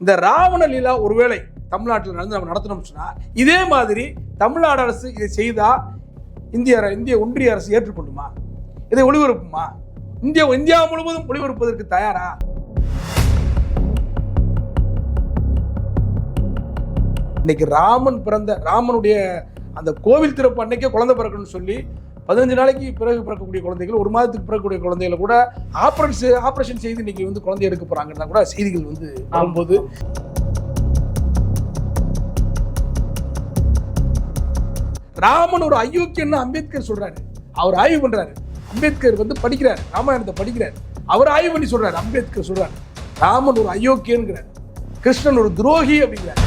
இந்த ராவண லீலா ஒருவேளை தமிழ்நாட்டில் நடந்து நம்ம நடத்தணும்னு சொன்னால் இதே மாதிரி தமிழ்நாடு அரசு இதை செய்தால் இந்திய இந்திய ஒன்றிய அரசு ஏற்றுக்கொள்ளுமா? இதை ஒளிபரப்புமா? இந்தியா இந்தியா முழுவதும் ஒளிபரப்பதற்கு தயாரா? இன்னைக்கு ராமன் பிறந்த ராமனுடைய அந்த கோவில் திறப்பு அன்னைக்கே குழந்தை பிறக்கணும்னு சொல்லி பதினஞ்சு நாளைக்கு பிறகு பிறக்கக்கூடிய குழந்தைகள் ஒரு மாதத்துக்கு பிறக்கக்கூடிய குழந்தைகளை கூட ஆபரேஷன் ஆப்ரேஷன் செய்து இன்னைக்கு வந்து குழந்தை எடுக்க போறாங்கன்னா கூட செய்திகள் வந்து வரும்போது ராமன் ஒரு அயோக்கியன்னு அம்பேத்கர் சொல்றாரு. அவர் ஆய்வு பண்றாரு. அம்பேத்கர் வந்து படிக்கிறார் ராமாயணத்தை படிக்கிறார். அவர் ஆய்வு பண்ணி சொல்றாரு அம்பேத்கர் சொல்றாரு. ராமன் ஒரு அயோக்கியன்கிறார். கிருஷ்ணன் ஒரு துரோகி அப்படிங்கிறார்.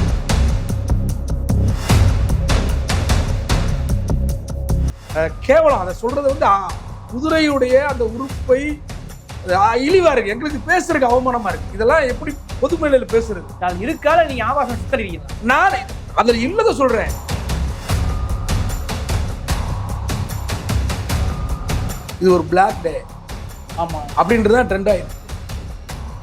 கேவலம். அதை சொல்றது வந்து குதிரையுடைய அந்த உறுப்பை இழிவா இருக்கு. எங்களுக்கு பேசுறதுக்கு அவமானமா இருக்கு. இதெல்லாம் எப்படி பொது மேடையில பேசுறது? அது இருக்கால நீங்க ஆபாசம் சித்தரிக்கிறீங்க நான் அதுல இல்லத சொல்றேன். இது ஒரு பிளாக் டே ஆமா. அப்படின்றது தான் ட்ரெண்ட் ஆயிடுச்சு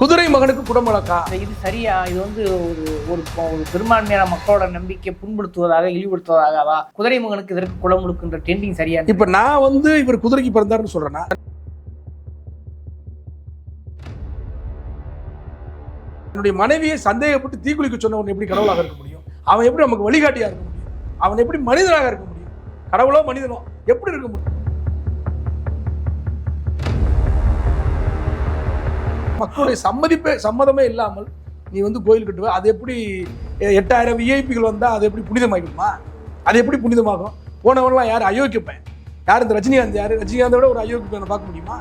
குதிரை மகனுக்கு குடமுழக்கா? இது சரியா? இது வந்து ஒரு ஒரு ஒரு பெரும்பான்மையான மக்களோட நம்பிக்கை புண்படுத்துவதாக இழிவுபடுத்துவதாகவா? குதிரை மகனுக்கு இதற்கு குளமுழுக்குன்ற ட்ரெண்டிங் சரியா இப்ப நான் வந்து இவர் குதிரைக்கு பிறந்தாருன்னு சொல்றேன்னா என்னுடைய மனைவியை சந்தேகப்பட்டு தீக்குளிக்க சொன்னவன் எப்படி கடவுளாக இருக்க முடியும்? அவன் எப்படி நமக்கு வழிகாட்டியா இருக்க முடியும்? அவன் எப்படி மனிதனாக இருக்க முடியும்? கடவுளோ மனிதனோ எப்படி இருக்க முடியும்? மக்களுடைய சம்மதிப்பே சம்மதமே இல்லாமல் நீ வந்து கோயில் கட்டுவ அது எப்படி எட்டாயிரம் விஐபிகள் வந்தா அது எப்படி புனிதமாகிடுமா அது எப்படி புனிதமாகும்? போனவன்லாம் யார் அயோக்கியப்பேன் யார் இந்த ரஜினிகாந்த் யார்? ரஜினிகாந்தை விட ஒரு அயோக்கியப்பேனை பார்க்க முடியுமா?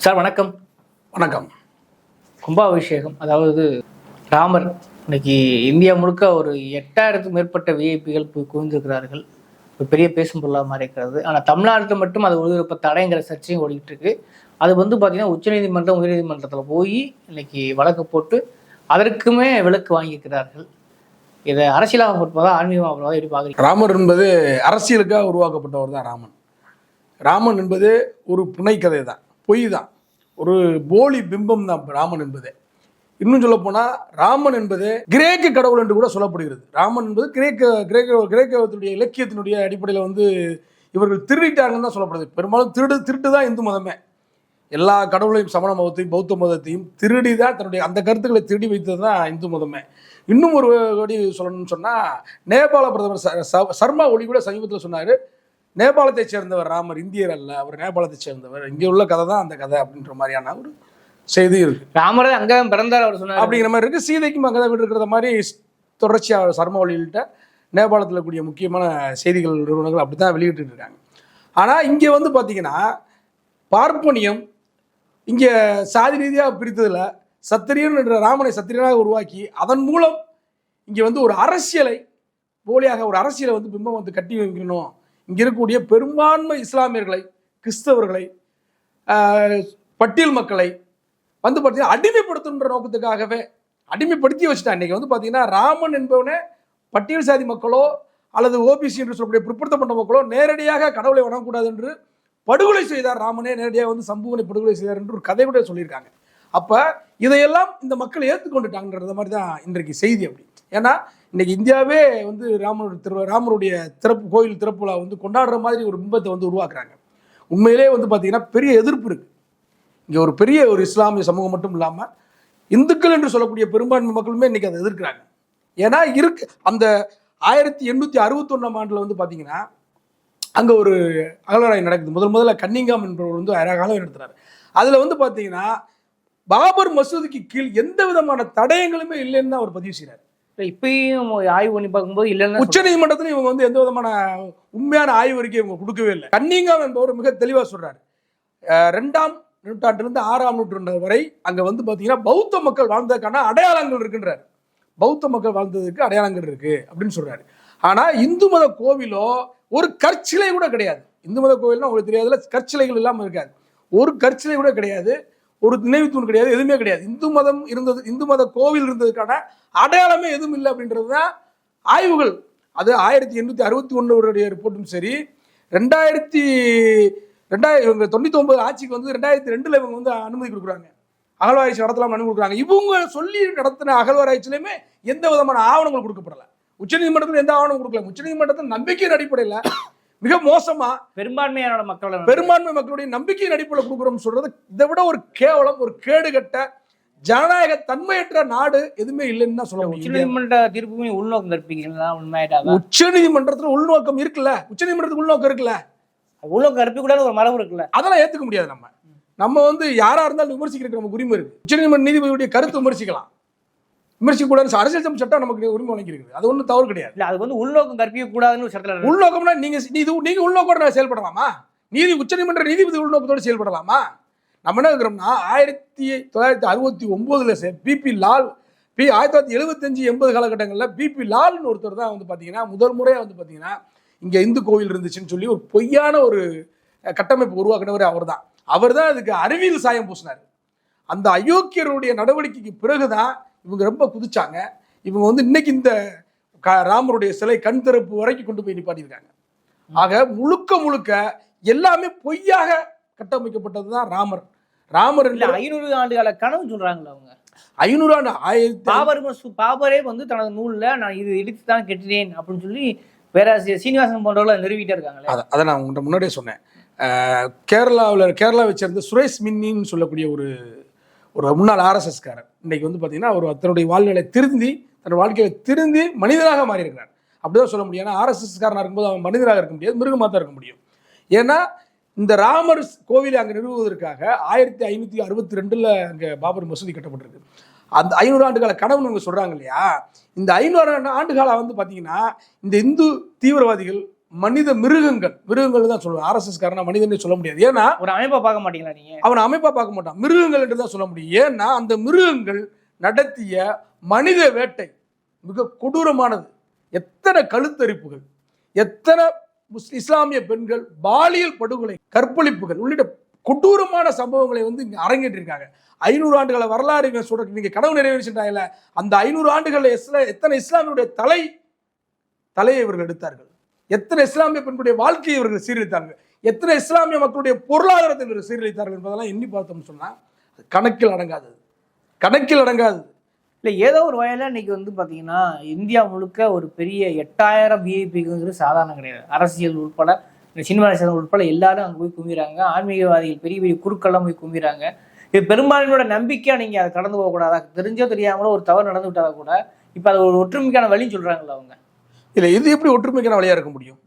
சார் வணக்கம். வணக்கம். கும்பாபிஷேகம் அதாவது ராமர் இன்னைக்கு இந்தியா முழுக்க ஒரு எட்டாயிரத்துக்கும் மேற்பட்ட விஐபிகள் போய் குவிந்திருக்கிறார்கள். ஒரு பெரிய பேசும் பொருளாக மாறி இருக்கிறது ஆனால் தமிழ்நாட்டில் மட்டும் அது ஒளிபரப்ப தடைங்கிற சர்ச்சையும் ஓடிக்கிட்டு இருக்கு அது வந்து பார்த்தீங்கன்னா உச்சநீதிமன்றம் உயர்நீதிமன்றத்தில் போய் இன்னைக்கு வழக்கு போட்டு அதற்குமே விலக்கு வாங்கியிருக்கிறார்கள். இதை அரசியலாக பொறுப்பதா ஆன்மீகமாக பொறுப்பதா எப்படி பார்க்குறீங்க? ராமர் என்பது அரசியலுக்காக உருவாக்கப்பட்டவர் தான் ராமன். ராமன் என்பது ஒரு புனைக்கதை தான் பொய் தான் ஒரு போலி பிம்பம் தான் ராமன் என்பது. இன்னும் சொல்ல போனா ராமன் என்பது கிரேக்க கடவுள் என்று கூட சொல்லப்படுகிறது. ராமன் என்பது கிரேக்க கிரேக்க கிரேக்கத்தினுடைய இலக்கியத்தினுடைய அடிப்படையில் வந்து இவர்கள் திருடிட்டாங்கன்னு தான் சொல்லப்படுது. பெரும்பாலும் திருடு திருட்டு தான் இந்து மதமே. எல்லா கடவுளையும் சமண மதத்தையும் பௌத்த மதத்தையும் திருடி தான் தன்னுடைய அந்த கருத்துக்களை திருடி வைத்தது தான் இந்து மதமே. இன்னும் ஒரு வழி சொல்லணும்னு சொன்னால் நேபாள பிரதமர் ச- ச- சர்மா ஒளி கூட சமீபத்தில் சொன்னார் நேபாளத்தை சேர்ந்தவர் ராமர் இந்தியர் அல்ல அவர் நேபாளத்தை சேர்ந்தவர். இங்கே உள்ள கதை தான் அந்த கதை அப்படின்ற மாதிரியான ஒரு செய்தி இருக்கு. ராமரே அங்கே பிறந்தார் அவர் சொன்னார். அப்படிங்கிற மாதிரி இருக்கு. சீதைக்கும் அங்கே தான் வீடு இருக்கிற மாதிரி தொடர்ச்சியாக சர்மா ஒளியில்ட்ட நேபாளத்தில் கூடிய முக்கியமான செய்திகள் நிறுவனங்கள் அப்படி தான் வெளியிட்டு இருக்காங்க. ஆனால் இங்கே வந்து பார்த்தீங்கன்னா பார்ப்பனியம் இங்கே சாதி ரீதியாக பிரித்ததில் சத்திரியன் என்ற ராமனை சத்திரியனாக உருவாக்கி அதன் மூலம் இங்கே வந்து ஒரு அரசியலை போலியாக ஒரு அரசியலை வந்து பிம்பம் வந்து கட்டி வைக்கணும். இங்கே இருக்கக்கூடிய பெரும்பான்மை இஸ்லாமியர்களை கிறிஸ்தவர்களை பட்டியல் மக்களை வந்து பார்த்தீங்கன்னா அடிமைப்படுத்துன்ற நோக்கத்துக்காகவே அடிமைப்படுத்தி வச்சுட்டான். இன்னைக்கு வந்து பார்த்தீங்கன்னா ராமன் என்பவனே பட்டியல் சாதி மக்களோ அல்லது ஓபிசி என்று சொல்லக்கூடிய பிற்படுத்தப்பட்ட மக்களோ நேரடியாக கடவுளை வணங்கக்கூடாது என்று படுகொலை செய்தார் ராமனே. நேரடியாக வந்து சம்புவனை படுகொலை செய்தார் என்று ஒரு கதை கூட சொல்லியிருக்காங்க. அப்போ இதையெல்லாம் இந்த மக்கள் ஏற்றுக்கொண்டுட்டாங்கன்றது மாதிரி தான் இன்றைக்கு செய்தி அப்படி. ஏன்னா இன்னைக்கு இந்தியாவே வந்து ராமனுடைய திரு ராமருடைய திறப்பு கோயில் திறப்புலா வந்து கொண்டாடுற மாதிரி ஒரு பிம்பத்தை வந்து உருவாக்குறாங்க. உண்மையிலே வந்து பார்த்தீங்கன்னா பெரிய எதிர்ப்பு இருக்குது இங்கே ஒரு பெரிய ஒரு இஸ்லாமிய சமூகம் மட்டும் இல்லாமல் இந்துக்கள் என்று சொல்லக்கூடிய பெரும்பான்மை மக்களுமே இன்னைக்கு அதை எதிர்க்கிறாங்க. ஏன்னா இருக்கு அந்த ஆயிரத்தி எண்ணூற்றி அறுபத்தொன்னாம் ஆண்டில் வந்து பார்த்தீங்கன்னா அங்கே ஒரு அகலராய் நடக்குது. முதல் முதல்ல கன்னிங்காம் என்பவர் வந்து அகலராய் நடத்துறாரு. அதில் வந்து பார்த்தீங்கன்னா பாபர் மசூதிக்கு கீழ் எந்த விதமான தடயங்களுமே இல்லைன்னு தான் அவர் பதிவு செய்கிறார் இப்பயும் ஆய்வு பண்ணி பார்க்கும்போது இல்லைன்னா உச்ச நீதிமன்றத்தில் இவங்க வந்து எந்த விதமான உண்மையான ஆய்வறிக்கை இவங்க கொடுக்கவே இல்லை. கன்னிங்காம் என்பவர் மிக தெளிவாக சொல்றாரு. ரெண்டாம் நூற்றாண்டிலிருந்து ஆறாம் நூற்றாண்டு வரை அங்கே வந்து பார்த்தீங்கன்னா பௌத்த மக்கள் வாழ்ந்ததுக்கான அடையாளங்கள் இருக்குன்றார். பௌத்த மக்கள் வாழ்ந்ததுக்கு அடையாளங்கள் இருக்கு அப்படின்னு சொல்றாரு. ஆனால் இந்து மத கோவிலோ ஒரு கற்சிலை கூட கிடையாது. இந்து மத கோவில்னா உங்களுக்கு தெரியாதுல கற்சிலைகள் இல்லாமல் இருக்காது. ஒரு கற்சிலை கூட கிடையாது ஒரு நினைவு தூண் கிடையாது எதுவுமே கிடையாது. இந்து மதம் இருந்தது இந்து மத கோவில் இருந்ததுக்கான அடையாளமே எதுவும் இல்லை அப்படின்றது தான் ஆய்வுகள். அது ஆயிரத்தி எண்ணூற்றி அறுபத்தி ஒன்றுடைய ரிப்போர்ட்டும் சரி ரெண்டாயிரத்தி ரெண்டாயிரம் இவங்க தொண்ணூத்தி ஒன்பது ஆட்சிக்கு வந்து ரெண்டாயிரத்தி ரெண்டுல இவங்க வந்து அனுமதி கொடுக்குறாங்க. அகழ்வாராய்ச்சி நடத்தலாம் அனுமதி கொடுக்குறாங்க. இவங்க சொல்லி நடத்தின அகழ்வாராய்ச்சியிலுமே எந்த விதமான ஆவணங்கள் கொடுக்கப்படல. உச்சநீதிமன்றத்தில் எந்த ஆவணம் கொடுக்கல. உச்சநீதிமன்றத்தில் நம்பிக்கையின் அடிப்படையில் மிக மோசமா பெரும்பான்மையான மக்களோட பெரும்பான்மை மக்களுடைய நம்பிக்கையின் அடிப்படையில் கொடுக்குறோம் சொல்றது இதை விட ஒரு கேவலம் ஒரு கேடுகட்ட ஜனநாயக தன்மையற்ற நாடு எதுவுமே இல்லைன்னு தான் சொல்ல முடியும். உச்சநீதிமன்ற தீர்ப்புமே உள்நோக்கம் கற்பிக்கிறீங்களா உண்மையாயிட்டாங்க உச்ச நீதிமன்றத்துல உள்நோக்கம் இருக்குல்ல. உச்ச நீதிமன்றத்துக்கு உள்நோக்கம் இருக்குல்ல. உள்நோக்கம் கற்பிக்க கூடாது ஒரு மரபு இருக்குல்ல. அதெல்லாம் ஏத்துக்க முடியாது நம்ம. நம்ம வந்து யாரா இருந்தாலும் விமர்சிக்கிறதுக்கு நமக்கு உரிமை இருக்கு. உச்ச நீதிமன்ற நீதிபதியுடைய கருத்து விமர்சிக்கலாம். விமர்சிக்க கூடாது அரசியல் சட்டம் சட்டம் நமக்கு உரிமை வழங்கியிருக்கு அது ஒன்றும் தவறு கிடையாது. இல்ல அதுக்கு வந்து உள்நோக்கம் கற்பிக்க கூடாதுன்னு சட்டத்துல. உள்நோக்கம்னா நீங்க நீதி நீங்க உள்நோக்கோட செயல்படலாமா? நீதி உச்சநீதிமன்ற நீதிபதி உள்நோக்கத்தோடு செயல்படலாமா? நம்ம என்ன இருக்கிறோம்னா ஆயிரத்தி தொள்ளாயிரத்தி அறுபத்தி ஒன்பதுல பிபி லால் பி ஆயிரத்தி தொள்ளாயிரத்தி எழுபத்தஞ்சு எண்பது காலகட்டங்களில் பிபி லால்னு ஒருத்தர் தான் வந்து பார்த்தீங்கன்னா முதல் முறையாக வந்து பார்த்தீங்கன்னா இங்கே இந்து கோவில் இருந்துச்சுன்னு சொல்லி ஒரு பொய்யான ஒரு கட்டமைப்பு உருவாக்குனவர் அவர் தான் அவர் தான் அதுக்கு அறிவியல் சாயம் பூசினார். அந்த அயோக்கியருடைய நடவடிக்கைக்கு பிறகுதான் இவங்க ரொம்ப குதிச்சாங்க. இவங்க வந்து இன்னைக்கு இந்த க- ராமருடைய சிலை கண் திறப்பு வரைக்கும் கொண்டு போய் நிப்பாட்டியிருக்காங்க ஆக முழுக்க முழுக்க எல்லாமே பொய்யாக கட்டமைக்கப்பட்டது தான் ராமர். ராமர் இல்ல ஐநூறு ஆண்டுகால கனவு சொல்றாங்களா அவங்க? ஐநூறு ஆண்டு ஆயிரத்தி பாபர் பாபரே வந்து தனது நூல்ல நான் இது இடித்து தான் கெட்டினேன் அப்படின்னு சொல்லி பேராசிரியர் சீனிவாசன் போன்றவர்கள் நிறுவிட்டே இருக்காங்களே அதை அதை நான் உங்கள்கிட்ட முன்னாடியே சொன்னேன். கேரளாவில் கேரளாவை சேர்ந்த சுரேஷ் மின்னின்னு சொல்லக்கூடிய ஒரு ஒரு முன்னாள் ஆர்எஸ்எஸ்காரர் இன்றைக்கி வந்து பார்த்தீங்கன்னா அவர் தன்னுடைய வாழ்நிலை திருந்தி தன் வாழ்க்கையை திருந்தி மனிதராக மாறி இருக்கிறார் அப்படிதான் சொல்ல முடியும். ஏன்னா ஆர்எஸ்எஸ்காரனாக இருக்கும்போது அவன் மனிதராக இருக்க முடியாது மிருகமாக தான் இருக்க முடியும். ஏன்னா இந்த ராமர் கோவிலை அங்கே நிறுவுவதற்காக ஆயிரத்தி ஐநூற்றி அறுபத்தி ரெண்டில் அங்கே பாபர் மசூதி கட்டப்பட்டிருக்கு. அந்த ஐநூறு ஆண்டுகால கனவுன்னு இவங்க சொல்கிறாங்க இல்லையா? இந்த ஐநூறு ஆண்டுகால வந்து பார்த்தீங்கன்னா இந்த இந்து தீவிரவாதிகள் மனித மிருகங்கள் மிருகங்கள் தான் சொல்லுவாங்க. ஆர்எஸ்எஸ் காரனா மனிதனே சொல்ல முடியாது. ஏன்னா ஒரு அமைப்பை பார்க்க மாட்டீங்களா நீங்க? அவன் அமைப்பா பார்க்க மாட்டான். மிருகங்கள் என்று தான் சொல்ல முடியும். ஏன்னா அந்த மிருகங்கள் நடத்திய மனித வேட்டை மிக கொடூரமானது. எத்தனை கழுத்தரிப்புகள் எத்தனை முஸ் இஸ்லாமிய பெண்கள் பாலியல் படுகொலை கற்பழிப்புகள் உள்ளிட்ட கொடூரமான சம்பவங்களை வந்து இங்கே அரங்கேற்றிருக்காங்க. ஐநூறு ஆண்டுகளை வரலாறு இவங்க சொல்ற நீங்க கனவு நிறைவேற்றிட்டாங்கல்ல அந்த ஐநூறு ஆண்டுகளில் இஸ்லா எத்தனை இஸ்லாமியுடைய தலை தலையை இவர்கள் எடுத்தார்கள்? எத்தனை இஸ்லாமிய பெண்களுடைய வாழ்க்கையை இவர்கள் சீரழித்தார்கள் எத்தனை இஸ்லாமிய மக்களுடைய பொருளாதாரத்தை இவர்கள் சீரழித்தார்கள் என்பதெல்லாம் எண்ணி பார்த்தோம்னு சொன்னால் கணக்கில் அடங்காது. கணக்கில் அடங்காது. இல்லை ஏதோ ஒரு வகையில் இன்னைக்கு வந்து பார்த்தீங்கன்னா இந்தியா முழுக்க ஒரு பெரிய எட்டாயிரம் விஐபிங்கிறது சாதாரணம் கிடையாது. அரசியல் உட்பட சினிமா ரசிகர்கள் உட்பட எல்லாரும் அங்கே போய் குமிறாங்க ஆன்மீகவாதிகள் பெரிய பெரிய குருக்கள்லாம் போய் குமிறாங்க இது பெரும்பான்மையோட நம்பிக்கையாக நீங்கள் அதை கடந்து போகக்கூடாது தெரிஞ்சோ தெரியாமலோ ஒரு தவறு நடந்து விட்டாலும் கூட இப்போ அது ஒரு ஒற்றுமைக்கான வழின்னு சொல்கிறாங்களா அவங்க. இல்லை இது எப்படி ஒற்றுமைக்கான வழியாக இருக்க முடியும்?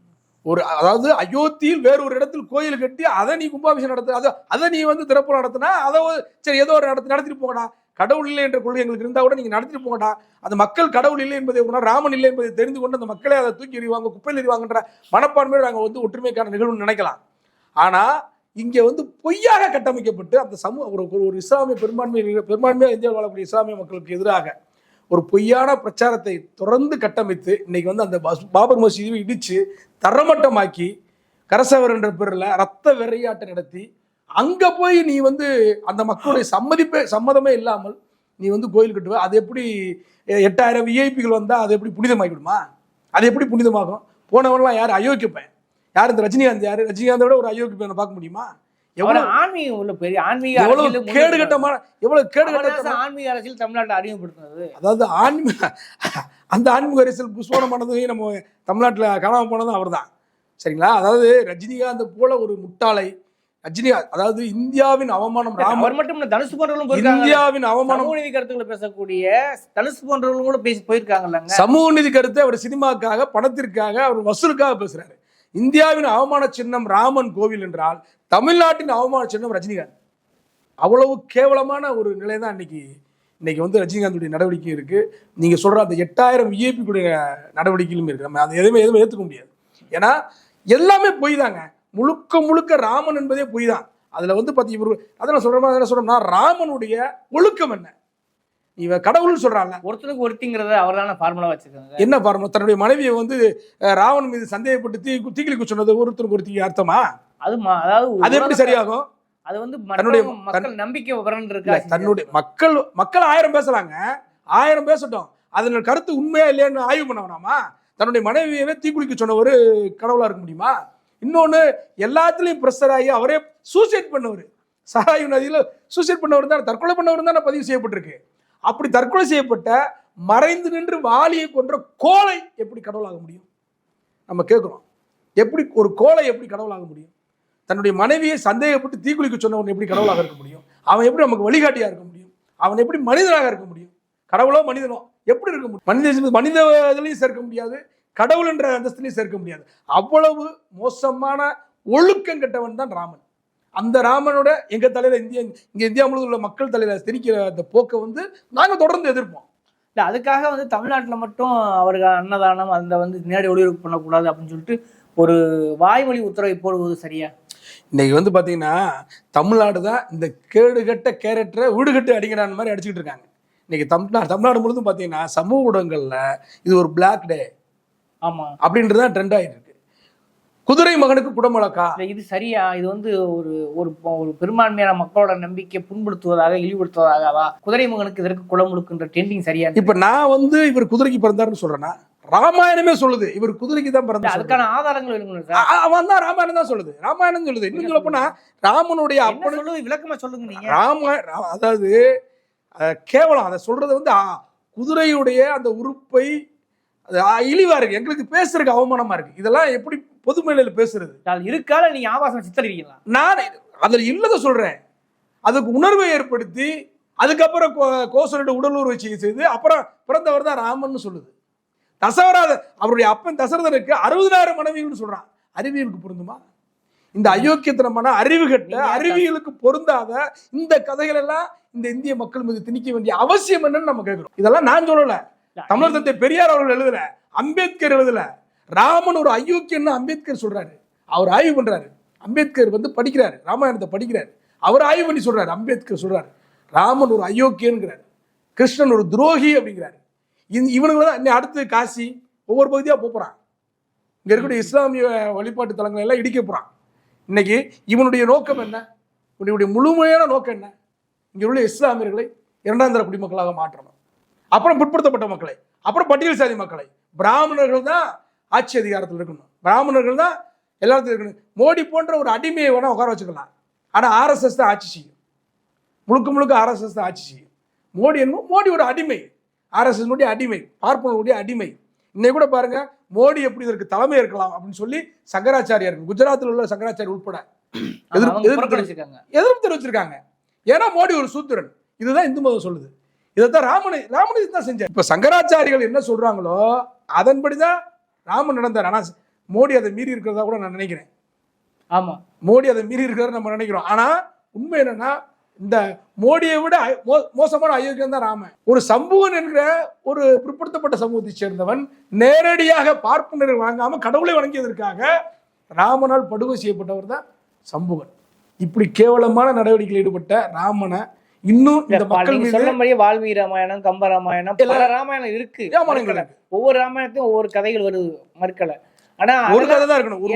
ஒரு அதாவது அயோத்தியில் வேற ஒரு இடத்தில் கோயில் கட்டி அதை நீ கும்பாபிஷேகம் நடத்து அதை அதை நீ வந்து திறப்பு நடத்தினா அதை ஒரு- சரி ஏதோ ஒரு நடத்தி நடத்திட்டு போகடா கடவுள் இல்லை என்ற கொள்கை எங்களுக்கு இருந்தால் கூட நீங்கள் நடத்திட்டு போகட்டா அந்த மக்கள் கடவுள் இல்லை என்பதை உணர் ராமன் இல்லை என்பதை தெரிந்து கொண்டு அந்த மக்களே அதை தூக்கி எறிவாங்க குப்பையில் எறிவாங்கன்ற மனப்பான்மையோடு நாங்கள் வந்து ஒற்றுமைக்கான நிகழ்வு நினைக்கலாம். ஆனால் இங்கே வந்து பொய்யாக கட்டமைக்கப்பட்டு அந்த சமூக ஒரு ஒரு- ஒரு இஸ்லாமிய பெரும்பான்மை பெரும்பான்மையாக இந்தியாவில் வாழக்கூடிய இஸ்லாமிய மக்களுக்கு எதிராக ஒரு பொய்யான பிரச்சாரத்தை தொடர்ந்து கட்டமைத்து இன்னைக்கு வந்து அந்த பாபர் மசூதியை இடித்து தரமட்டமாக்கி கரசவர் என்ற பேரில் ரத்த வெறையாட்டை நடத்தி அங்க போய் நீ வந்து அந்த மக்களுடைய சம்மதிப்பே சம்மதமே இல்லாமல் நீ வந்து கோயில் கட்டுவ. அது எப்படி எட்டாயிரம் விஐபிகள் வந்தா அது எப்படி புனிதமாகிவிடுமா? அது எப்படி புனிதமாகும்? போனவன்லாம் யார்? அயோக்கியப்பேன். யார்? இந்த ரஜினிகாந்த் யாரு? ரஜினிகாந்தை விட ஒரு அயோக்கியப்பேனை பார்க்க முடியுமா? அவரு எவ்வளவு ஆன்மீகம் உள்ள பெரிய ஆன்மீக எவ்வளவு கேடுகட்டமான எவ்வளவு சார் ஆன்மீக அரசியல் தமிழ்நாட்டை அறிமுகப்படுத்தினது. அதாவது ஆன்மீக அந்த ஆன்மீக அரசியல் புஷ்பமானதையும் நம்ம தமிழ்நாட்டில் காணாம போனதும் அவர்தான். சரிங்களா? அதாவது ரஜினிகாந்த் போல ஒரு முட்டாளை ரஜினிகாந்த் அதாவது இந்தியாவின் அவமானம் ராமர். மட்டும் தனுஷ் போன்றவர்களும் இந்தியாவின் அவமானம். சமூக நீதி கருத்துக்களை பேசக்கூடிய தனுஷ் போன்றவர்களும் கூட பேசி போயிருக்காங்கல்லங்க. சமூக நீதி கருத்தை அவர் சினிமாக்காக பணத்திற்காக அவர் வசூலுக்காக பேசுறாரு. இந்தியாவின் அவமான சின்னம் ராமன் கோவில் என்றால் தமிழ்நாட்டின் அவமான சின்னம் ரஜினிகாந்த். அவ்வளவு கேவலமான ஒரு நிலை தான் இன்னைக்கு இன்னைக்கு வந்து ரஜினிகாந்துடைய நடவடிக்கை இருக்கு. நீங்க சொல்ற அந்த எட்டாயிரம் விஐபிக்குடைய நடவடிக்கையிலும் இருக்கு. நம்ம அதை எதுவுமே எதுவுமே ஏற்றுக்க முடியாது. ஏன்னா எல்லாமே பொய் தாங்க. முழுக்க முழுக்க ராமன் என்பதே பொய் தான் அதுல வந்து பத்தி இவர் அதான் சொல்ற மாதிரி என்ன சொல்றோம்னா ராமனுடைய ஒழுக்கம் என்ன? இவன் கடவுள்னு சொல்றான்ல. ஒருத்தனுக்கு ஒருத்திங்கிறத அவர் தானே ஃபார்முலா வச்சிருக்காங்க. என்ன பாருங்க தன்னுடைய மனைவியை வந்து அஹ், ராவணன் மீது சந்தேகப்பட்டு தீ தீக்கிலிக்கு சொன்னது ஒருத்தருக்கு ஒருத்திக்கு அர்த்தமா? அது அதாவது அது எப்படி சரியாகும்? அது வந்து தன்னுடைய மக்கள் நம்பிக்கை இருக்கா. தன்னுடைய மக்கள் மக்கள் ஆயிரம் பேசலாங்க. ஆயிரம் பேசட்டும். அதன் கருத்து உண்மையா இல்லையான்னு ஆய்வு பண்ண வேணாமா? தன்னுடைய மனைவியவே தீக்குளிக்க சொன்னவர் கடவுளா இருக்க முடியுமா? இன்னொன்று எல்லாத்துலேயும் ப்ரெஷர் ஆகி அவரே சூசைட் பண்ணவர். சராயு நதியில் சூசைட் பண்ணவர் தானே தற்கொலை பண்ணவர் தானே பதிவு செய்யப்பட்டிருக்கு. அப்படி தற்கொலை செய்யப்பட்ட மறைந்து நின்று வாலியை கொன்ற கோலை எப்படி கடவுளாக முடியும்? நம்ம கேட்குறோம். எப்படி ஒரு கோலை எப்படி கடவுளாக முடியும்? தன்னுடைய மனைவியை சந்தேகப்பட்டு தீக்குளிக்க சொன்னவன் எப்படி கடவுளாக இருக்க முடியும்? அவன் எப்படி நமக்கு வழிகாட்டியாக இருக்க முடியும்? அவன் எப்படி மனிதனாக இருக்க முடியும்? கடவுளோ மனிதனோ எப்படி இருக்க முடியும்? மனித மனித இதுலையும் சேர்க்க முடியாது. கடவுள் என்ற அந்தஸ்திலையும் சேர்க்க முடியாது. அவ்வளவு மோசமான ஒழுக்கம் கெட்டவன் தான் ராமன். அந்த ராமனோட எங்க தலையில இந்திய இங்க இந்தியா முழுவதும் உள்ள மக்கள் தலையில திணிக்கிற அந்த போக்கை வந்து நாங்க தொடர்ந்து எதிர்ப்போம். இல்ல அதுக்காக வந்து தமிழ்நாட்டுல மட்டும் அவருக்கு அன்னதானம் அந்த வந்து நேரடி ஒளிபரப்பு பண்ணக்கூடாது அப்படின்னு சொல்லிட்டு ஒரு வாய்மொழி உத்தரவை போடுவது சரியா? இன்னைக்கு வந்து பாத்தீங்கன்னா தமிழ்நாடு தான் இந்த கேடுகட்ட கேரக்டரை வீடுகட்டு அடிக்கிறான் மாதிரி அடிச்சுக்கிட்டு இருக்காங்க. இன்னைக்கு தமிழ்நாடு தமிழ்நாடு முழுதும் பாத்தீங்கன்னா சமூக ஊடகங்கள்ல இது ஒரு பிளாக் டே அப்படின்றது தான் ட்ரெண்ட் ஆயிட்டு இருக்கு குதிரை மகனுக்கு குடமுழக்கா இது சரியா? இது வந்து ஒரு ஒரு ஒரு பெரும்பான்மையான மக்களோட நம்பிக்கையை புண்படுத்துவதாக இழிவுபடுத்துவதாகவா? குதிரை மகனுக்கு இதற்கு குளமுழுக்குன்ற ட்ரெண்டிங் சரியா இப்ப நான் வந்து இவர் குதிரைக்கு பிறந்தாருன்னு சொல்றேன்னா ராமாயணமே சொல்லுது. இவர் குதிரைக்கு தான் இல்ல, பிறந்தார் அதுக்கான ஆதாரங்கள் அவன் தான் ராமாயணம் தான் சொல்லுது. ராமாயணம் சொல்லுது. இன்னும் சொல்ல போனா ராமனுடைய அப்பனு விளக்கமா சொல்லுங்க நீங்க. ராம அதாவது கேவலம். அதை சொல்றது வந்து குதிரையுடைய அந்த உறுப்பை அது இழிவா இருக்கு. எங்களுக்கு பேசுறதுக்கு அவமானமா இருக்கு. இதெல்லாம் எப்படி பொது மேலையில பேசுறது? அது இருக்கால நீங்க ஆபாசம் சித்தரிக்கலாம் நான் அதுல இல்லத சொல்றேன். அதுக்கு உணர்வை ஏற்படுத்தி அதுக்கப்புறம் கோசலோட உடல் உறவை சிகிச்சை செய்து அப்புறம் பிறந்தவர் தான் ராமன் சொல்லுது. தசவராத அவருடைய அப்பன் தசரதனுக்கு அறுபதாயிரம் மனைவிகள்னு சொல்றான். அறிவியலுக்கு பொருந்துமா? இந்த அயோக்கியத்தனமான அறிவு கட்ட அறிவியலுக்கு பொருந்தாத இந்த கதைகள் எல்லாம் இந்த இந்திய மக்கள் மீது திணிக்க வேண்டிய அவசியம் என்னன்னு நம்ம கேட்கிறோம். இதெல்லாம் நான் சொல்லல. தமிழர் தந்தை பெரியார் அவர்கள் எழுதல அம்பேத்கர் எழுதல ராமன் ஒரு அயோக்கியன்னு அம்பேத்கர் சொல்றாரு? அவர் ஆய்வு பண்றாரு. அம்பேத்கர் வந்து படிக்கிறாரு ராமாயணத்தை படிக்கிறாரு. அவர் ஆய்வு பண்ணி சொல்றாரு அம்பேத்கர் சொல்றாரு. ராமன் ஒரு அயோக்கியன்கிறாரு. கிருஷ்ணன் ஒரு துரோகி அப்படிங்கிறாரு. இவனுங்களை தான் இன்னும் அடுத்து காசி ஒவ்வொரு பகுதியா போப் போறான். இங்க இருக்கக்கூடிய இஸ்லாமிய வழிபாட்டு தலங்களை எல்லாம் இடிக்க போறான். இன்னைக்கு இவனுடைய நோக்கம் என்ன? இவனுடைய முழுமையான நோக்கம் என்ன? இங்க உள்ள இஸ்லாமியர்களை இரண்டாம் தர குடிமக்களாக மாற்றணும். அப்புறம் பிற்படுத்தப்பட்ட மக்களை அப்புறம் பட்டியல் சாதி மக்களை. பிராமணர்கள் தான் ஆட்சி அதிகாரத்தில் இருக்கணும். பிராமணர்கள் தான் எல்லாத்தையும் இருக்கணும். மோடி போன்ற ஒரு அடிமையை வேணா உட்கார வச்சுக்கலாம். ஆனா ஆர்எஸ்எஸ் தான் ஆட்சி செய்யும். முழுக்க முழுக்க ஆர்எஸ்எஸ் தான் ஆட்சி செய்யும். மோடி என்ன மோடி ஒரு அடிமை. ஆர்எஸ்எஸ் அடிமை பார்ப்பனருடைய அடிமை. இன்னைக்கு கூட பாருங்க மோடி எப்படி இதற்கு தலைமை இருக்கலாம் அப்படின்னு சொல்லி சங்கராச்சாரியார் குஜராத்தில் உள்ள சங்கராச்சாரியர் உட்பட எதிர்ப்பு- எதிர்ப்பு தெரிவிச்சிருக்காங்க. ஏன்னா மோடி ஒரு சூத்திரன். இதுதான் இந்து மதம் சொல்லுது. இதைத்தான் ராமனை ராமன் இதுதான் செஞ்சார். இப்ப சங்கராச்சாரிகள் என்ன சொல்றாங்களோ அதன்படிதான் ராமன் நடந்தார். ஆனா மோடி அதை மீறி இருக்கிறதா கூட நான் நினைக்கிறேன். ஆமா. மோடி அதை மீறி இருக்கிறத நம்ம நினைக்கிறோம். ஆனா உண்மை என்னன்னா இந்த மோடியை விட மோசமான அயோக்கியம் தான் ராமன். ஒரு சம்புவன் என்கிற ஒரு பிற்படுத்தப்பட்ட சமூகத்தை சேர்ந்தவன் நேரடியாக பார்ப்பனர்கள் வழங்காம கடவுளை வணங்கியதற்காக ராமனால் படுகொலை செய்யப்பட்டவர் தான் சம்புவன். இப்படி கேவலமான நடவடிக்கையில் ஈடுபட்ட ராமனை இன்னும் இந்த மக்கள் சொன்ன மாதிரியே வால்மீகி ராமாயணம் கம்ப ராமாயணம் பல எல்லா- ராமாயணம் இருக்கு. ஒவ்வொரு ராமாயணத்தையும் ஒவ்வொரு கதைகள் வருது மறுக்கல. ஆனா ஒரு கதை தான் இருக்கணும். ஒரு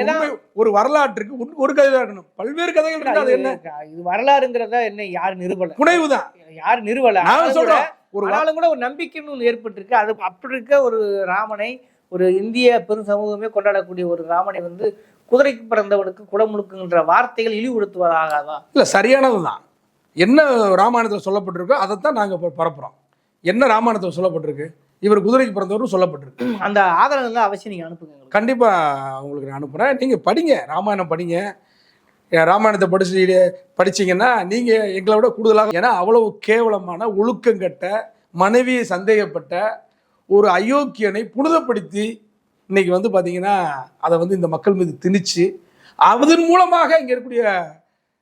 ஒரு வரலாற்றுக்கு ஒரு கதை தான் இருக்கணும். பல்வேறு கதைகள் இருக்கு. அது என்ன? இது வரலாறுங்கிறத என்ன? யாரு நிறுவல? புனைவு தான் யாரு நிறுவல? நான் சொல்றேன். ஒரு ஆனாலும் கூட ஒரு நம்பிக்கைன்னு ஒண்ணு ஏற்பட்டிருக்கு. அது அப்படி இருக்க ஒரு ராமனை ஒரு இந்திய பெரும் சமூகமே கொண்டாடக்கூடிய ஒரு ராமனை வந்து குதிரைக்கு பிறந்தவனுக்கு குடமுழுக்குன்ற வார்த்தைகள் இழிவுபடுத்துவதாகாதா இல்ல சரியானது தான் என்ன ராமாயணத்தில் சொல்லப்பட்டிருக்கோ அதைத்தான் நாங்க இப்ப பரப்புறோம். என்ன ராமாயணத்தில் சொல்லப்பட்டிருக்கு? இவர் குதிரைக்கு பிறந்தவரும் சொல்லப்பட்டிருக்கு. அந்த ஆதாரங்கள் அவசியம் நீங்க அனுப்புங்க எங்களுக்கு. கண்டிப்பா உங்களுக்கு நான் அனுப்புறேன். நீங்க படிங்க ராமாயணம் படிங்க. ராமாயணத்தை படிச்சு படிச்சீங்கன்னா நீங்க எங்களை விட கூடுதலாக ஏன்னா அவ்வளவு கேவலமான ஒழுக்கங்கட்ட மனைவியை சந்தேகப்பட்ட ஒரு அயோக்கியனை புனிதப்படுத்தி இன்னைக்கு வந்து பாத்தீங்கன்னா அதை வந்து இந்த மக்கள் மீது திணிச்சு அதன் மூலமாக இங்க இருக்கக்கூடிய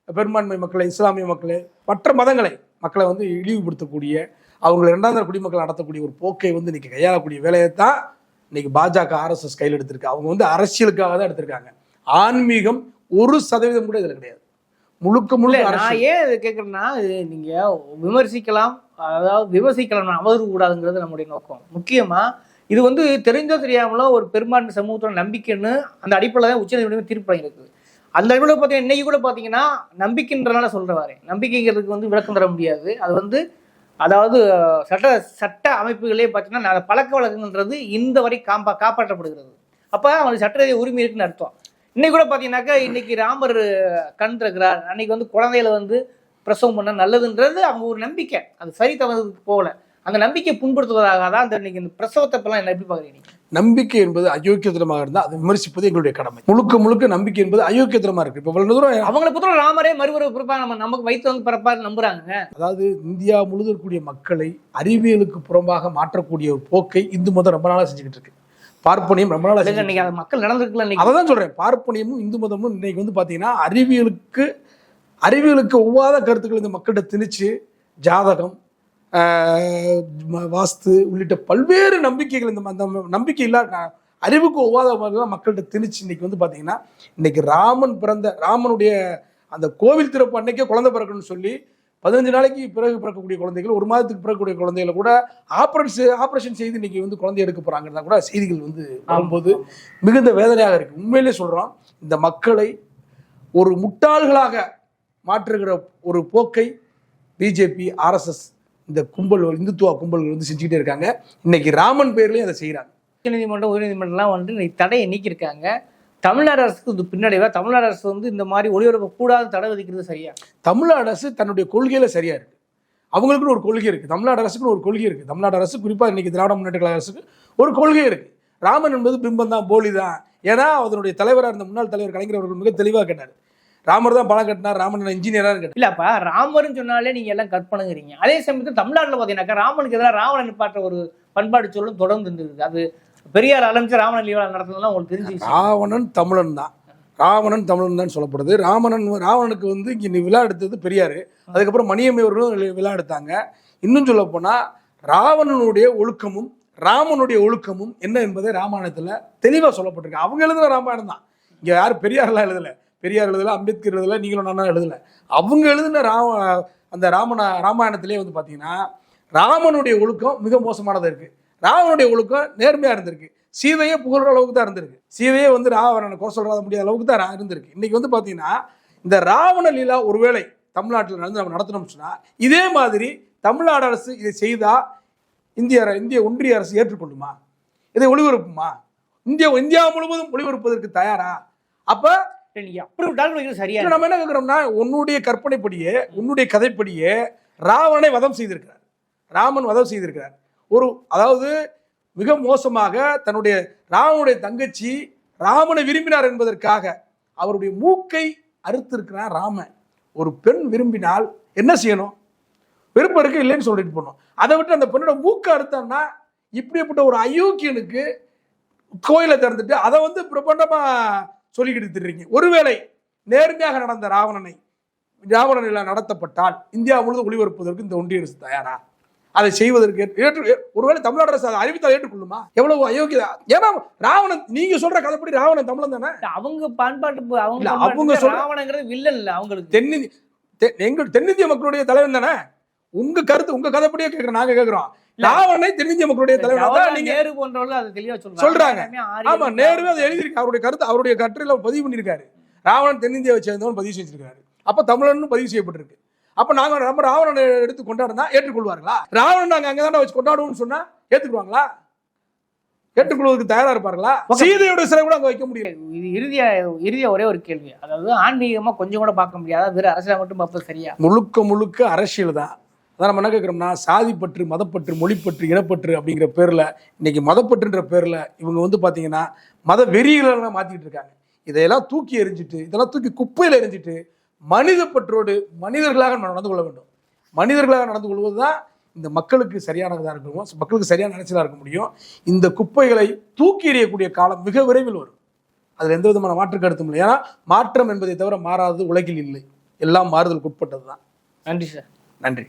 பெரும்பான்மை மக்களை இஸ்லாமிய மக்களை மற்ற மதங்களை மக்களை வந்து இழிவுபடுத்தக்கூடிய அவங்க இரண்டாம் தர குடிமக்களை நடத்தக்கூடிய ஒரு போக்கை வந்து இன்னைக்கு கையாளக்கூடிய வேலையை தான் இன்னைக்கு பாஜக ஆர்எஸ்எஸ் கையில் எடுத்திருக்கு. அவங்க வந்து அரசியலுக்காக தான் எடுத்திருக்காங்க. ஆன்மீகம் ஒரு சதவீதம் கூட இதுல கிடையாது. முழுக்க முழுக்க நான் ஏன் இது கேட்குறேன்னா இது நீங்க விமர்சிக்கலாம் அதாவது விமர்சிக்கலாம் அவதூறு கூடாதுங்கிறது நம்முடைய நோக்கம். முக்கியமா இது வந்து தெரிஞ்சோ தெரியாமலோ ஒரு பெரும்பான்மை சமூகத்தோட நம்பிக்கைன்னு அந்த அடிப்படையில் தான் உச்சநீதிமன்றம் தீர்ப்பு வழங்கியிருக்கு. அந்த அளவில் பார்த்தீங்கன்னா இன்னைக்கு கூட பார்த்தீங்கன்னா நம்பிக்கைன்றனால சொல்றவாரு நம்பிக்கைங்கிறதுக்கு வந்து விளக்கம் தர முடியாது. அது வந்து அதாவது சட்ட சட்ட அமைப்புகளே பார்த்தீங்கன்னா பழக்க வழக்கங்கள்ன்றது இந்த வரை காம்பா காப்பாற்றப்படுகிறது. அப்போ அவனுக்கு சட்டரீதிய உரிமை இருக்குன்னு அர்த்தம். இன்னைக்கு கூட பார்த்தீங்கன்னாக்கா இன்னைக்கு ராமர் கண் திறக்கிறார். அன்னைக்கு வந்து குழந்தைகளை வந்து பிரசவம் பண்ண நல்லதுன்றது அவங்க ஒரு நம்பிக்கை. அது சரி தவறுக்கு போகல. அந்த நம்பிக்கை புண்படுத்துவதாக தான் அந்த இன்னைக்கு இந்த பிரசவத்தை இப்பெல்லாம் என்ன எப்படி பார்க்குறீங்க நம்பிக்கை என்பது அயோக்கியத்தனமாக இருந்தால் அதை விமர்சிப்பது எங்களுடைய கடமை. முழுக்க முழுக்க நம்பிக்கை என்பது அயோக்கியத்தனமாக இருக்கு. இப்போ இவ்வளவு தூரம் அவங்கள பொறுத்தவரை ராமரே மறுபுற பிறப்பா நம்ம நமக்கு வயிற்று வந்து பிறப்பாரு நம்புறாங்க. அதாவது இந்தியா முழுவதும் இருக்கக்கூடிய மக்களை அறிவியலுக்கு புறம்பாக மாற்றக்கூடிய ஒரு போக்கை இந்து மதம் ரொம்ப நாளா செஞ்சுக்கிட்டு இருக்கு. பார்ப்பனியம் ரொம்ப நாளா அந்த மக்கள் நடந்திருக்குல்ல இன்னைக்கு. அதை தான் சொல்றேன். பார்ப்பனியமும் இந்து மதமும் இன்னைக்கு வந்து பாத்தீங்கன்னா அறிவியலுக்கு அறிவியலுக்கு ஒவ்வாத கருத்துக்கள் இந்த மக்கள்கிட்ட திணிச்சு ஜாதகம் வாஸ்து உள்ளிட்ட பல்வேறு நம்பிக்கைகள் இந்த அந்த நம்பிக்கை இல்லாத அறிவுக்கு ஒவ்வாத மாதிரிலாம் மக்கள்கிட்ட திணிச்சு இன்னைக்கு வந்து பாத்தீங்கன்னா இன்னைக்கு ராமன் பிறந்த ராமனுடைய அந்த கோவில் திறப்பு அன்னைக்கே குழந்தை பிறக்கணும்னு சொல்லி பதினஞ்சு நாளைக்கு பிறகு பிறக்கக்கூடிய குழந்தைகள் ஒரு மாதத்துக்கு பிறக்கக்கூடிய குழந்தைகளை கூட ஆப்ரேஷன் ஆப்ரேஷன் செய்து இன்னைக்கு வந்து குழந்தை எடுக்க போறாங்கிறதா கூட செய்திகள் வந்து வரும்போது மிகுந்த வேதனையாக இருக்கு. உண்மையிலே சொல்றோம் இந்த மக்களை ஒரு முட்டாள்களாக மாற்றுகிற ஒரு போக்கை பிஜேபி ஆர்எஸ்எஸ் இந்த கும்பல் இந்துத்துவ கும்பல்கள் வந்து செஞ்சுக்கிட்டே இருக்காங்க. இன்னைக்கு ராமன் பேர்லயும் அதை செய்றாங்க. உச்சநீதிமன்றம் உயர்நீதிமன்றம்லாம் வந்து தடையை நீக்கியிருக்காங்க. தமிழ்நாடு அரசுக்கு இது பின்னடைவா? தமிழ்நாடு அரசு வந்து இந்த மாதிரி ஒளிபரப்ப கூடாது தடை விதிக்கிறது சரியா? தமிழ்நாடு அரசு தன்னுடைய கொள்கையில சரியா இருக்கு. அவங்களுக்குன்னு ஒரு கொள்கை இருக்கு. தமிழ்நாடு அரசுக்குன்னு ஒரு கொள்கை இருக்கு. தமிழ்நாடு அரசு குறிப்பா இன்னைக்கு திராவிட முன்னேற்ற கழக அரசுக்கு ஒரு கொள்கை இருக்கு. ராமன் என்பது பிம்பம் தான் போலி தான் ஏன்னா அதனுடைய தலைவராக இருந்த முன்னாள் தலைவர் கலைஞர் அவர்கள் மிக தெளிவாக கேட்டார். ராமர் தான் பணம் கட்டினார் ராமன் இன்ஜினியராக கேட்டார் இல்லப்பா ராமர்னு சொன்னாலே நீங்க எல்லாம் கற்பனைங்கிறீங்க. அதே சமயத்தில் தமிழ்நாட்டுல பாத்தீங்கன்னாக்கா ராமனுக்கு எதிராக ராவணன் நிப்பாட்ட ஒரு பண்பாடு சொல்லும் தொடர்ந்து இருந்தது. அது பெரியார் ஆரம்பிச்சு ராவணன் லீவா நடத்தினதுலாம் உங்களுக்கு தெரிஞ்சு. ராவணன் தமிழன் தான். ராவணன் தமிழன் தான் சொல்லப்படுது. ராவணன் ராவணனுக்கு வந்து இங்கே நீ விழா எடுத்தது பெரியார். அதுக்கப்புறம் வி- விழா எடுத்தாங்க. இன்னும் சொல்ல போனா ராவணனுடைய ஒழுக்கமும் ராமனுடைய ஒழுக்கமும் என்ன என்பதை ராமாயணத்துல தெளிவா சொல்லப்பட்டிருக்கு. அவங்க எழுதுன ராமாயணம் தான். இங்க யாரும் பெரியார்லாம் எழுதல. பெரியார் எழுதல அம்பேத்கர் எழுதலை நீங்களும் நானும் எழுதல. அவங்க எழுதின ராம அந்த ராமன ராமாயணத்திலே வந்து பார்த்தீங்கன்னா ராமனுடைய ஒழுக்கம் மிக மோசமானதாக இருக்குது ராவனுடைய ஒழுக்கம் நேர்மையாக இருந்திருக்கு. சீதையே புகழ்ற அளவுக்கு தான் இருந்திருக்கு. சீதையே வந்து ராவணனை குறை சொல்கிறத முடியாத அளவுக்கு தான் இருந்திருக்கு. இன்றைக்கி வந்து பார்த்தீங்கன்னா இந்த ராவண லீலா ஒருவேளை தமிழ்நாட்டில் நடந்து நம்ம நடத்தினோம்னு சொன்னால் இதே மாதிரி தமிழ்நாடு அரசு இதை செய்தால் இந்திய இந்திய ஒன்றிய அரசு ஏற்றுக்கொள்ளுமா? இதை ஒளிபரப்புமா? இந்தியா இந்தியா முழுவதும் ஒளிபரப்புவதற்கு தயாரா? அப்போ சரியா நம்ம என்ன கேட்கிறோம்னா உன்னுடைய கற்பனைப்படியே உன்னுடைய கதைப்படியே ராவணனை வதம் செய்திருக்கிறார். ராமன் வதம் செய்திருக்கிறார். ஒரு அதாவது மிக மோசமாக தன்னுடைய ராமனுடைய தங்கச்சி ராமனை விரும்பினார் என்பதற்காக அவருடைய மூக்கை அறுத்திருக்கிறார் ராமன். ஒரு பெண் விரும்பினால் என்ன செய்யணும்? விருப்பம் இருக்கு இல்லைன்னு சொல்லிட்டு போனோம் அதை விட்டு அந்த பெண்ணோட மூக்கை அறுத்தான்னா இப்படிப்பட்ட ஒரு அயோக்கியனுக்கு கோயிலை திறந்துட்டு அதை வந்து பிரபண்டமா சொல்லிக்கிட்டு திரிறீங்க ஒருவேளை நேர்மையாக நடந்த ராவணனை ராவணனில் நடத்தப்பட்டால் இந்தியா முழுவதும் ஒளிபரப்புவதற்கு இந்த ஒன்றிய அரசு தயாரா? அதை செய்வதற்கு ஏற்று- ஒருவேளை தமிழ்நாடு அரசு அதை அறிவித்தால் ஏற்றுக்கொள்ளுமா? எவ்வளவு அயோக்கியதா? ஏன்னா ராவணன் நீங்க சொல்ற கதைப்படி ராவணன் தமிழன் தானே? அவங்க பண்பாட்டு அவங்க அவங்க ராவணங்கிறது வில்லன் இல்ல அவங்களுக்கு. தென்னிந்தி தெ- எங்க தென்னிந்திய மக்களுடைய தலைவன் தானே? உங்க கருத்து உங்க கதைப்படியே கேட்கிறோம் நாங்க கேட்கிறோம் ராவணனை தென்னிந்திய மக்களுடைய தான் நீங்க நேரு போன்றவர்கள் அதை தெளிவா சொல்றாங்க. ஆமா நேருவே அதை எழுதியிருக்கு அவருடைய கருத்து அவருடைய கட்டுரையில பதிவு பண்ணியிருக்காரு. ராவணன் தென்னிந்தியாவை சேர்ந்தவன் பதிவு செஞ்சிருக்காரு. அப்ப தமிழன் பதிவு செய்யப்பட்டிருக்கு. அப்ப நாங்க நம்ம ராவணனை எடுத்து கொண்டாடினா ஏற்றுக்கொள்வார்களா? ராவணன் நாங்க அங்கதானே வச்சு கொண்டாடுவோம்னு சொன்னா ஏத்துக்குவாங்களா? ஏற்றுக்கொள்வதற்கு தயாரா இருப்பார்களா? சீதையோட சிலை கூட அங்க வைக்க முடியல. இது இறுதியா இறுதியா ஒரே ஒரு கேள்வி. அதாவது ஆன்மீகமா கொஞ்சம் கூட பார்க்க முடியாத? வெறும் அரசியல் மட்டும் பார்ப்பது சரியா? முழுக்க முழுக்க அரசியல் தான் அதான் நம்ம என்ன கேட்குறோம்னா சாதிப்பற்று மதப்பற்று மொழிப்பற்று இனப்பற்று அப்படிங்கிற பேர்ல இன்னைக்கு மதப்பற்றுன்ற பேர்ல இவங்க வந்து பாத்தீங்கன்னா மத வெறிகளெல்லாம் மாத்திட்டு இருக்காங்க. இதையெல்லாம் தூக்கி எறிஞ்சிட்டு இதெல்லாம் தூக்கி குப்பையில எறிஞ்சிட்டு மனித பற்றோடு மனிதர்களாக நம்ம நடந்து கொள்ள வேண்டும். மனிதர்களாக நடந்து கொள்வது தான் இந்த மக்களுக்கு சரியானதாக இருக்கும் மக்களுக்கு சரியான நினைச்சதாக இருக்க முடியும். இந்த குப்பைகளை தூக்கி எறியக்கூடிய காலம் மிக விரைவில் வரும். அதில் எந்த விதமான மாற்று கருத்தும் இல்லை. ஏன்னா மாற்றம் என்பதை தவிர மாறாதது உலகில் இல்லை. எல்லாம் மாறுதலுக்கு உட்பட்டது தான் நன்றி சார். நன்றி.